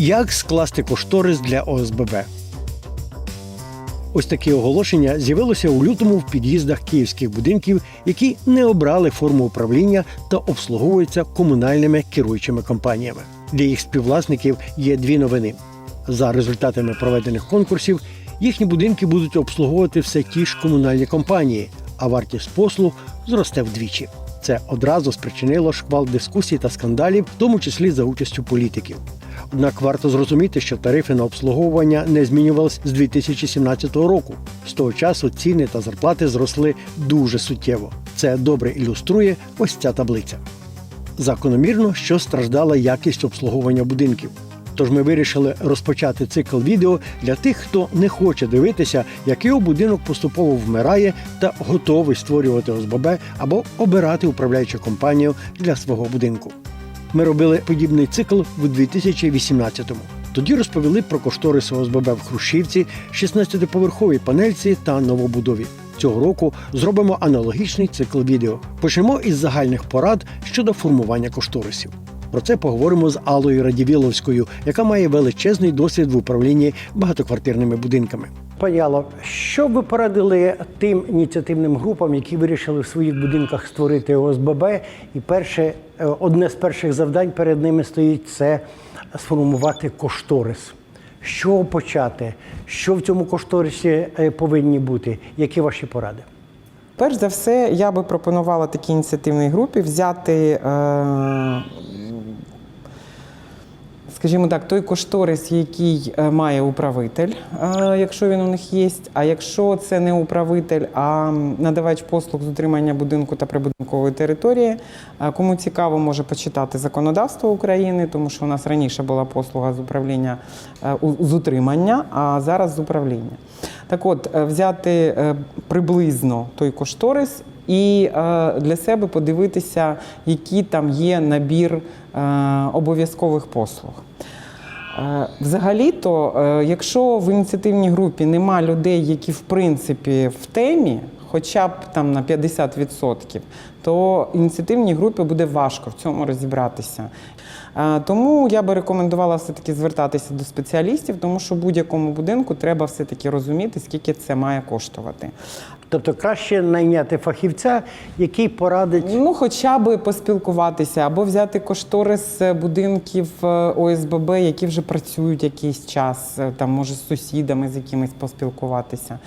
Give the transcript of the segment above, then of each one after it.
Як скласти кошторис для ОСББ? Ось такі оголошення з'явилося у лютому в під'їздах київських будинків, які не обрали форму управління та обслуговуються комунальними керуючими компаніями. Для їх співвласників є дві новини. За результатами проведених конкурсів їхні будинки будуть обслуговувати все ті ж комунальні компанії, а вартість послуг зросте вдвічі. Це одразу спричинило шквал дискусій та скандалів, в тому числі за участю політиків. Однак варто зрозуміти, що тарифи на обслуговування не змінювалися з 2017 року. З того часу ціни та зарплати зросли дуже суттєво. Це добре ілюструє ось ця таблиця. Закономірно, що страждала якість обслуговування будинків. Тож ми вирішили розпочати цикл відео для тих, хто не хоче дивитися, як його будинок поступово вмирає та готовий створювати ОСББ або обирати управляючу компанію для свого будинку. Ми робили подібний цикл в 2018-му. Тоді розповіли про кошторис ОСББ в Хрущівці, 16-поверховій панельці та новобудові. Цього року зробимо аналогічний цикл відео. Почнемо із загальних порад щодо формування кошторисів. Про це поговоримо з Аллою Радівіловською, яка має величезний досвід в управлінні багатоквартирними будинками. Пані Алло, що ви порадили тим ініціативним групам, які вирішили в своїх будинках створити ОСББ? І перше, е, одне з перших завдань перед ними стоїть це сформувати кошторис. Чого почати? Що в цьому кошторисі е, повинні бути? Які ваші поради? Перш за все, я би пропонувала такій ініціативній групі взяти, е, скажімо так, той кошторис, який е, має управитель, е, якщо він у них є. А якщо це не управитель, а надавач послуг з утримання будинку та прибудинкової території, е, кому цікаво, може почитати законодавство України, тому що у нас раніше була послуга з управління з утримання, а зараз з управління. Так от, взяти приблизно той кошторис і для себе подивитися, який там є набір обов'язкових послуг. Е, Взагалі-то, е, якщо в ініціативній групі нема людей, які в принципі в темі, хоча б там на 50%, то ініціативній групі буде важко в цьому розібратися. Тому я би рекомендувала все-таки звертатися до спеціалістів, тому що будь-якому будинку треба все-таки розуміти, скільки це має коштувати. Тобто краще найняти фахівця, який порадить Ну, хоча б поспілкуватися, або взяти кошторис будинків е, ОСББ, які вже працюють якийсь час, е, там може з сусідами з якимись поспілкуватися.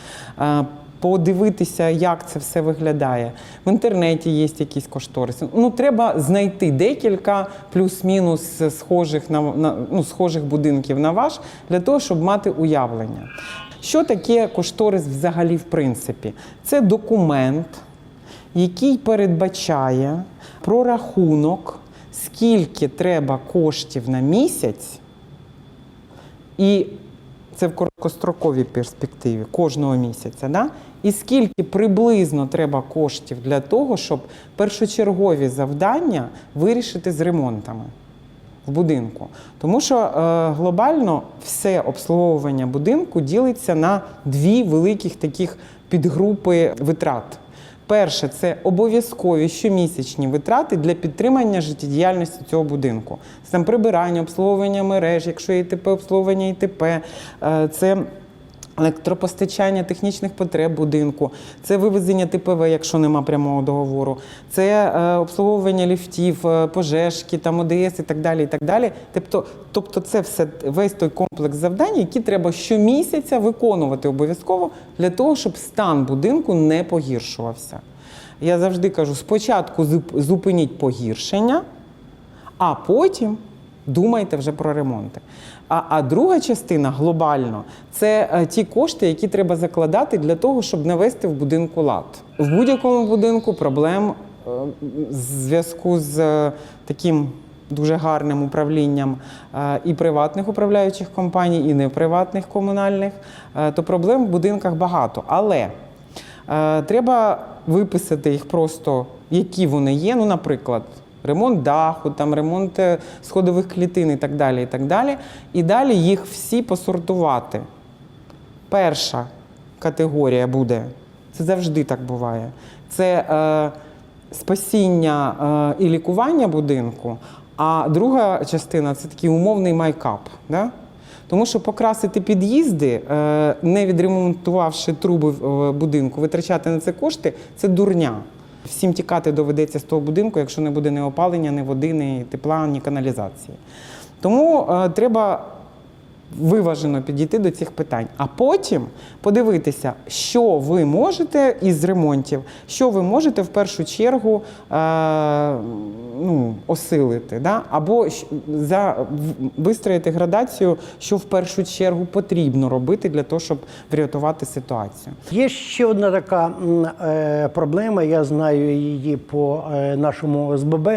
Е, Подивитися, як це все виглядає. В інтернеті є якісь кошториси. Ну, треба знайти декілька плюс-мінус схожих на, на ну, схожих будинків на ваш для того, щоб мати уявлення. Що таке кошторис взагалі, в принципі? Це документ, який передбачає прорахунок, скільки треба коштів на місяць, і це в короткостроковій перспективі кожного місяця, да? і скільки приблизно треба коштів для того, щоб першочергові завдання вирішити з ремонтами в будинку. Тому що е, глобально все обслуговування будинку ділиться на дві великих таких підгрупи витрат. Перше це обов'язкові щомісячні витрати для підтримання життєдіяльності цього будинку. Це прибирання, обслуговування мереж, якщо є ІТП, обслуговування ІТП, е, це електропостачання технічних потреб будинку, це вивезення ТПВ, якщо нема прямого договору, це е, обслуговування ліфтів, е, пожежки, там ОДС і так далі. І так далі. Тобто, тобто це все весь той комплекс завдань, які треба щомісяця виконувати обов'язково для того, щоб стан будинку не погіршувався. Я завжди кажу: спочатку зупиніть погіршення, а потім думайте вже про ремонти. А, а друга частина глобально це е, ті кошти, які треба закладати для того, щоб навести в будинку лад. В будь-якому будинку проблем е, в зв'язку з е, таким. Дуже гарним управлінням е, і приватних управляючих компаній, і неприватних комунальних, е, то проблем в будинках багато. Але Е, Треба виписати їх просто, які вони є. Ну, наприклад, ремонт даху, там, ремонт е, сходових клітин і так далі. І так далі. І далі їх всі посортувати. Перша категорія буде, це завжди так буває. Це е, спасіння е, і лікування будинку. А друга частина це такий умовний майкап. Да? Тому що покрасити під'їзди, е, не відремонтувавши труби в будинку, витрачати на це кошти це дурня. Всім тікати доведеться з того будинку, якщо не буде ні опалення, ні води, ні тепла, ні каналізації. Тому е, треба виважено підійти до цих питань, а потім подивитися, що ви можете із ремонтів, що ви можете в першу чергу е, ну, осилити, да? або за, вистроїти градацію, що в першу чергу потрібно робити для того, щоб врятувати ситуацію. Є ще одна така е, проблема, я знаю її по е, нашому ОСББ.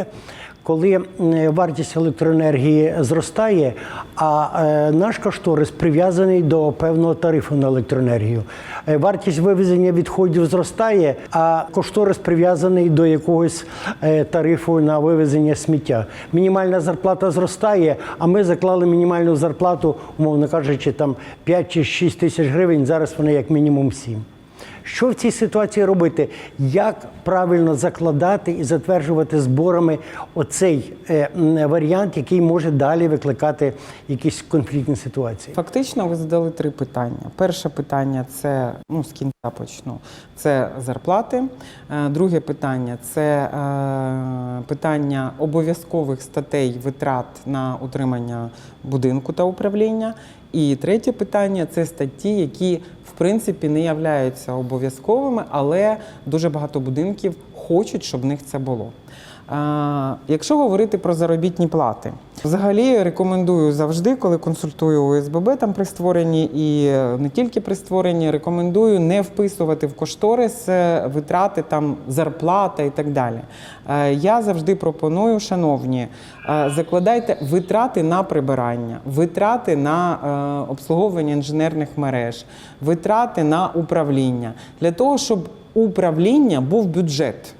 Коли вартість електроенергії зростає, а е, наш кошторис прив'язаний до певного тарифу на електроенергію. Е, Вартість вивезення відходів зростає, а кошторис прив'язаний до якогось е, тарифу на вивезення сміття. Мінімальна зарплата зростає, а ми заклали мінімальну зарплату, умовно кажучи, там 5 чи 6 тисяч гривень. Зараз вона як мінімум 7. Що в цій ситуації робити? Як правильно закладати і затверджувати зборами оцей е, варіант, який може далі викликати якісь конфліктні ситуації? Фактично, ви задали три питання. Перше питання це ну з кінця почну. Це зарплати. Е, Друге питання це е, питання обов'язкових статей витрат на утримання будинку та управління. І третє питання це статті, які принципі не являються обов'язковими, але дуже багато будинків хочуть, щоб в них це було. Якщо говорити про заробітні плати, взагалі рекомендую завжди, коли консультую ОСББ там при створенні і е, не тільки при створенні, рекомендую не вписувати в кошторис е, витрати там зарплата і так далі. Е, Я завжди пропоную, шановні, закладайте витрати на прибирання, витрати на обслуговування інженерних мереж, витрати на управління для того, щоб управління був бюджет.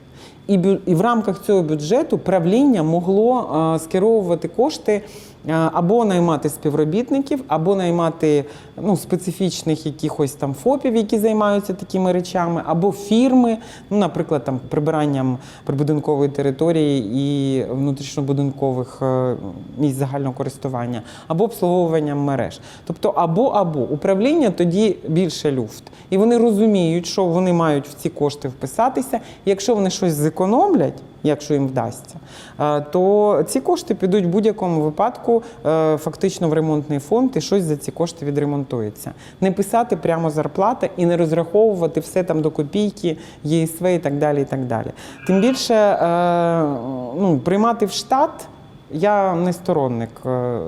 І, і в рамках цього бюджету правління могло е, скеровувати кошти е, або наймати співробітників, або наймати ну, специфічних якихось там ФОПів, які займаються такими речами, або фірми, ну, наприклад, там прибиранням прибудинкової території і внутрішньобудинкових е, місць загального користування, або обслуговуванням мереж. Тобто або або управління тоді більше люфт. І вони розуміють, що вони мають в ці кошти вписатися. Якщо вони щось зекономлять, якщо їм вдасться, е, то ці кошти підуть в будь-якому випадку е, фактично в ремонтний фонд і щось за ці кошти відремонтується. Не писати прямо зарплата і не розраховувати все там до копійки, ЄСВ і так далі. І так далі. Тим більше е, ну, приймати в штат. Я не сторонник е,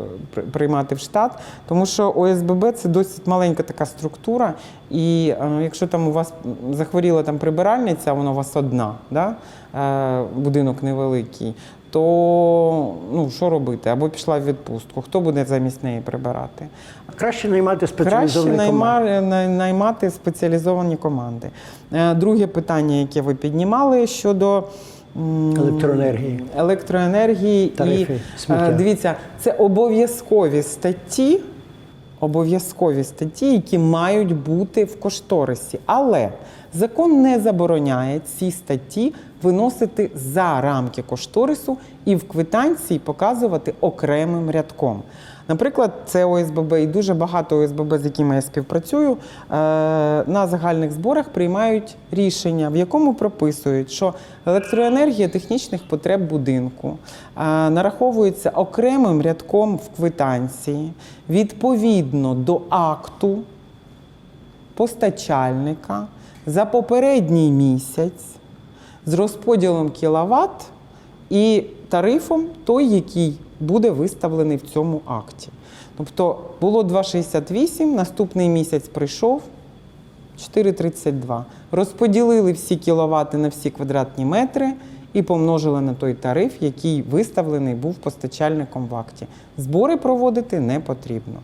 приймати в штат, тому що ОСББ це досить маленька така структура. І е, якщо там у вас захворіла там прибиральниця, вона у вас одна, да? е, будинок невеликий, то ну, що робити? Або пішла в відпустку. Хто буде замість неї прибирати? Краще наймати Краще команди. наймати спеціалізовані команди. Друге питання, яке ви піднімали щодо Електроенергії. електроенергії Тарифи, і сміття. е, дивіться, це обов'язкові статті, обов'язкові статті, які мають бути в кошторисі. Але закон не забороняє ці статті виносити за рамки кошторису і в квитанції показувати окремим рядком. Наприклад, це ОСББ і дуже багато ОСББ, з якими я співпрацюю, е, на загальних зборах приймають рішення, в якому прописують, що електроенергія технічних потреб будинку е, нараховується окремим рядком в квитанції. Відповідно до акту постачальника за попередній місяць з розподілом кіловат і тарифом той, який буде виставлений в цьому акті. Тобто було 2,68, наступний місяць прийшов 4,32. Розподілили всі кіловати на всі квадратні метри і помножили на той тариф, який виставлений був постачальником в акті. Збори проводити не потрібно.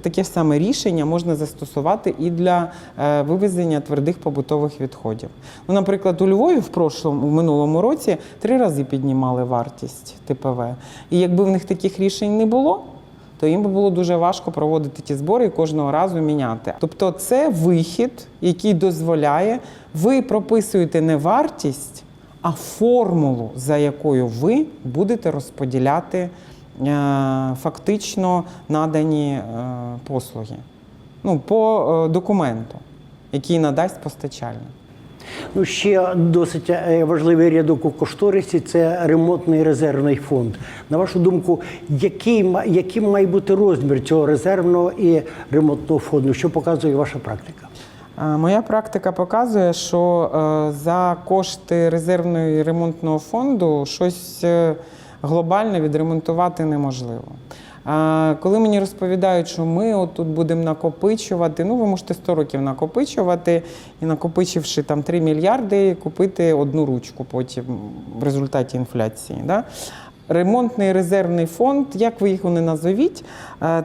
Таке ж саме рішення можна застосувати і для е, вивезення твердих побутових відходів. Ну, наприклад, у Львові в прошлому, в минулому році три рази піднімали вартість ТПВ. І якби в них таких рішень не було, то їм би було дуже важко проводити ті збори і кожного разу міняти. Тобто, це вихід, який дозволяє, ви прописуєте не вартість, а формулу, за якою ви будете розподіляти е, фактично надані е, послуги. Ну, по е, документу, який надасть постачальник. Ну, ще досить важливий рядок у кошторисі це ремонтний резервний фонд. На вашу думку, який, яким має бути розмір цього резервного і ремонтного фонду? Що показує ваша практика? Е, Моя практика показує, що е, за кошти резервного і ремонтного фонду щось е, глобальне відремонтувати неможливо. Коли мені розповідають, що ми отут будемо накопичувати, ну ви можете 100 років накопичувати і накопичивши там 3 мільярди, купити одну ручку потім в результаті інфляції. Да? Ремонтний резервний фонд, як ви їх не назовіть,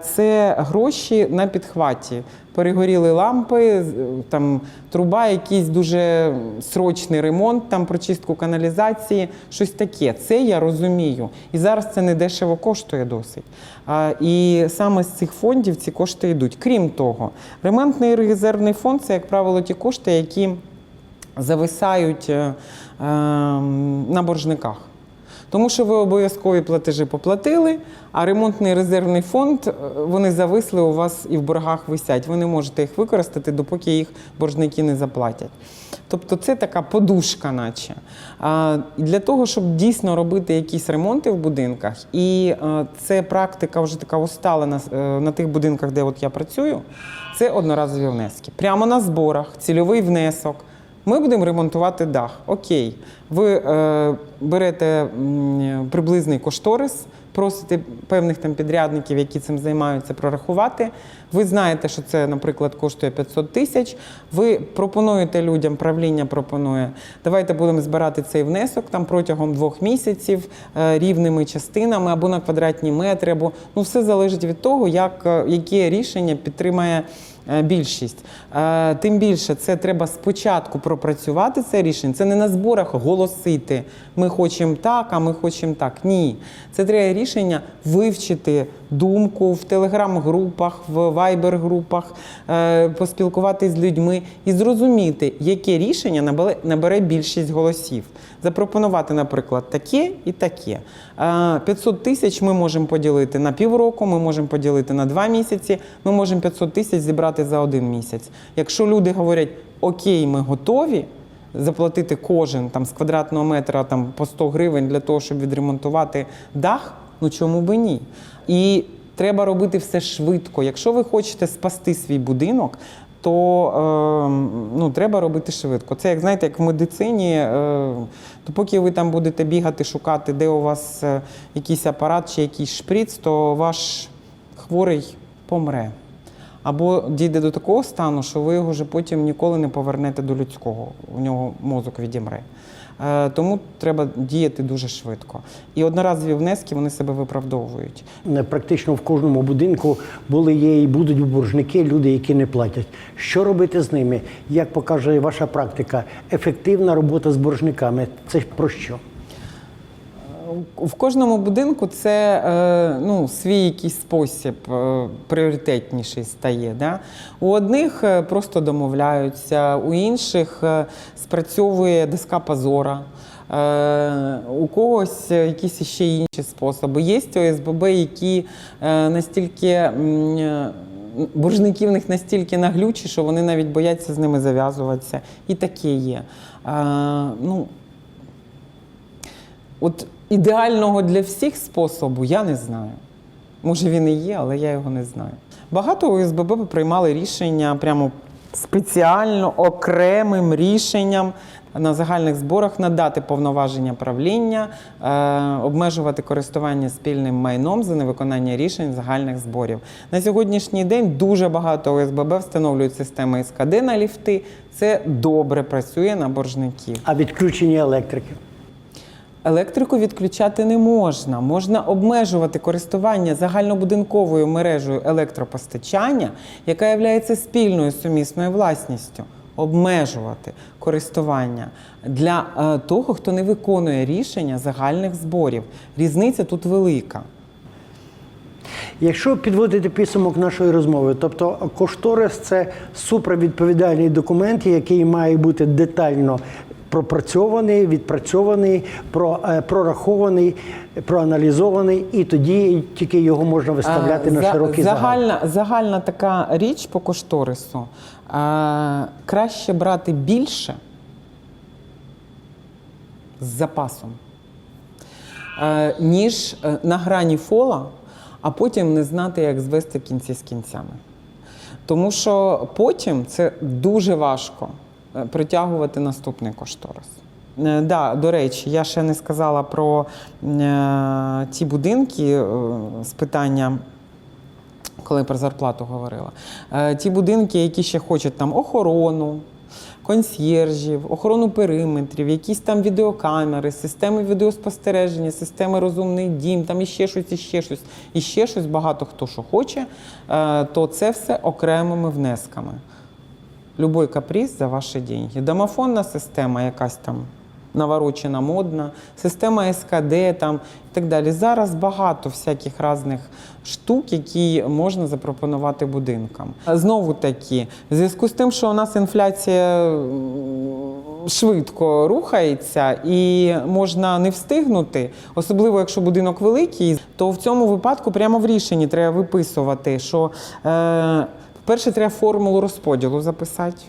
це гроші на підхваті. Перегоріли лампи, там труба, якийсь дуже срочний ремонт, там прочистку каналізації, щось таке. Це я розумію. І зараз це не дешево коштує досить. А, І саме з цих фондів ці кошти йдуть. Крім того, ремонтний резервний фонд це, як правило, ті кошти, які зависають е, е, на боржниках. Тому що ви обов'язкові платежі поплатили, а ремонтний резервний фонд е, вони зависли у вас і в боргах висять. Ви не можете їх використати, допоки їх боржники не заплатять. Тобто це така подушка, наче. А, Для того, щоб дійсно робити якісь ремонти в будинках, і е, це практика вже така усталена е, на тих будинках, де от я працюю, це одноразові внески. Прямо на зборах, цільовий внесок. Ми будемо ремонтувати дах. Окей. Ви е, берете приблизний кошторис, просите певних там підрядників, які цим займаються, прорахувати. Ви знаєте, що це, наприклад, коштує 500 тисяч. Ви пропонуєте людям, правління пропонує, давайте будемо збирати цей внесок там протягом двох місяців е, рівними частинами або на квадратні метри, або ну все залежить від того, як, е, яке рішення підтримає більшість. Е, Тим більше це треба спочатку пропрацювати це рішення. Це не на зборах голосити. Ми хочемо так, а ми хочемо так. Ні. Це треба рішення вивчити думку в телеграм-групах, в вайбер-групах, е, поспілкуватися з людьми і зрозуміти, яке рішення набере- більшість голосів. Запропонувати, наприклад, таке і таке. Е, 500 тисяч ми можемо поділити на півроку, ми можемо поділити на два місяці, ми можемо 500 тисяч зібрати за один місяць. Якщо люди говорять, окей, ми готові. Заплатити кожен там з квадратного метра там по 100 гривень для того, щоб відремонтувати дах. Ну чому би ні? І треба робити все швидко. Якщо ви хочете спасти свій будинок, то е, ну, треба робити швидко. Це як знаєте, як в медицині, е, то поки ви там будете бігати, шукати, де у вас е, якийсь апарат чи якийсь шприц, то ваш хворий помре. Або дійде до такого стану, що ви його вже потім ніколи не повернете до людського, у нього мозок відімре. Е, Тому треба діяти дуже швидко. І одноразові внески вони себе виправдовують. Практично в кожному будинку були є і будуть боржники, люди, які не платять. Що робити з ними? Як покаже ваша практика? Ефективна робота з боржниками. Це про що? В кожному будинку це е, ну, свій якийсь спосіб е, пріоритетніший стає. Да? У одних е, просто домовляються, у інших спрацьовує доска позора. У когось якісь ще інші способи. Є ОСББ, які настільки боржники в них настільки наглючі, що вони навіть бояться з ними зав'язуватися. І таке є. Ну, От ідеального для всіх способу я не знаю. Може він і є, але я його не знаю. Багато ОСББ приймали рішення прямо спеціально окремим рішенням на загальних зборах надати повноваження правління, е, обмежувати користування спільним майном за невиконання рішень загальних зборів. На сьогоднішній день дуже багато ОСББ встановлюють системи СКД на ліфти. Це добре працює на боржників. А відключення електрики? Електрику відключати не можна. Можна обмежувати користування загальнобудинковою мережею електропостачання, яка є спільною сумісною власністю. Обмежувати користування для е, того, хто не виконує рішення загальних зборів. Різниця тут велика. Якщо підводити підсумок нашої розмови, тобто кошторис це суправідповідальний документ, який має бути детально пропрацьований, відпрацьований, про, е, прорахований, проаналізований, і тоді тільки його можна виставляти А, на за- широкий загал. загальна, загальна така річ по кошторису. А, краще брати більше з запасом, е, ніж е, на грані фола, а потім не знати, як звести кінці з кінцями. Тому що потім це дуже важко е, притягувати наступний кошторис. Е, Да, до речі, я ще не сказала про е, ті будинки е, з питання. Коли про зарплату говорила, Е, ті будинки, які ще хочуть там охорону, консьєржів, охорону периметрів, якісь там відеокамери, системи відеоспостереження, системи розумний дім, там іще щось, іще щось, іще щось, багато хто що хоче, е, то це все окремими внесками. Любой каприз за ваші деньги. Домофонна система якась там наворочена, модна, система СКД там і так далі. Зараз багато всяких різних штук, які можна запропонувати будинкам. Знову таки, в зв'язку з тим, що у нас інфляція швидко рухається і можна не встигнути, особливо якщо будинок великий, то в цьому випадку прямо в рішенні треба виписувати, що е, перше треба формулу розподілу записати.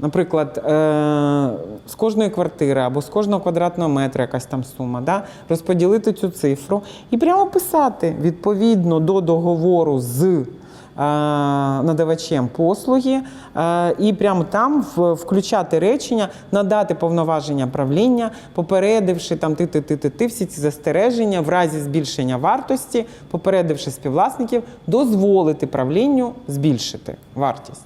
Наприклад, е, з кожної квартири або з кожного квадратного метра якась там сума, да? розподілити цю цифру і прямо писати відповідно до договору з надавачем послуги, е, і прямо там включати речення, надати повноваження правління, попередивши там ти, ти, ти, ти, ти всі ці застереження в разі збільшення вартості, попередивши співвласників, дозволити правлінню збільшити вартість.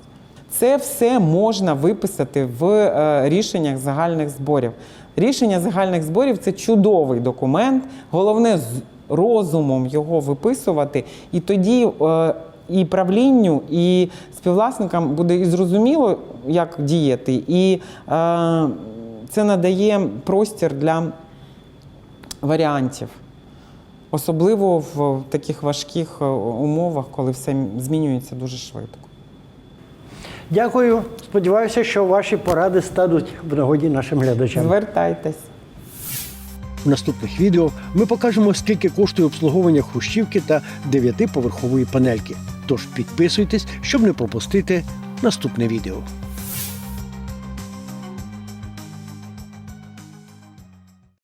Це все можна виписати в е, рішеннях загальних зборів. Рішення загальних зборів це чудовий документ. Головне з розумом його виписувати, і тоді е, і правлінню, і співвласникам буде і зрозуміло, як діяти, і е, це надає простір для варіантів. Особливо в таких важких е, умовах, коли все змінюється дуже швидко. Дякую. Сподіваюся, що ваші поради стануть в нагоді нашим глядачам. Звертайтесь. В наступних відео ми покажемо, скільки коштує обслуговування хрущівки та дев'ятиповерхової панельки. Тож підписуйтесь, щоб не пропустити наступне відео.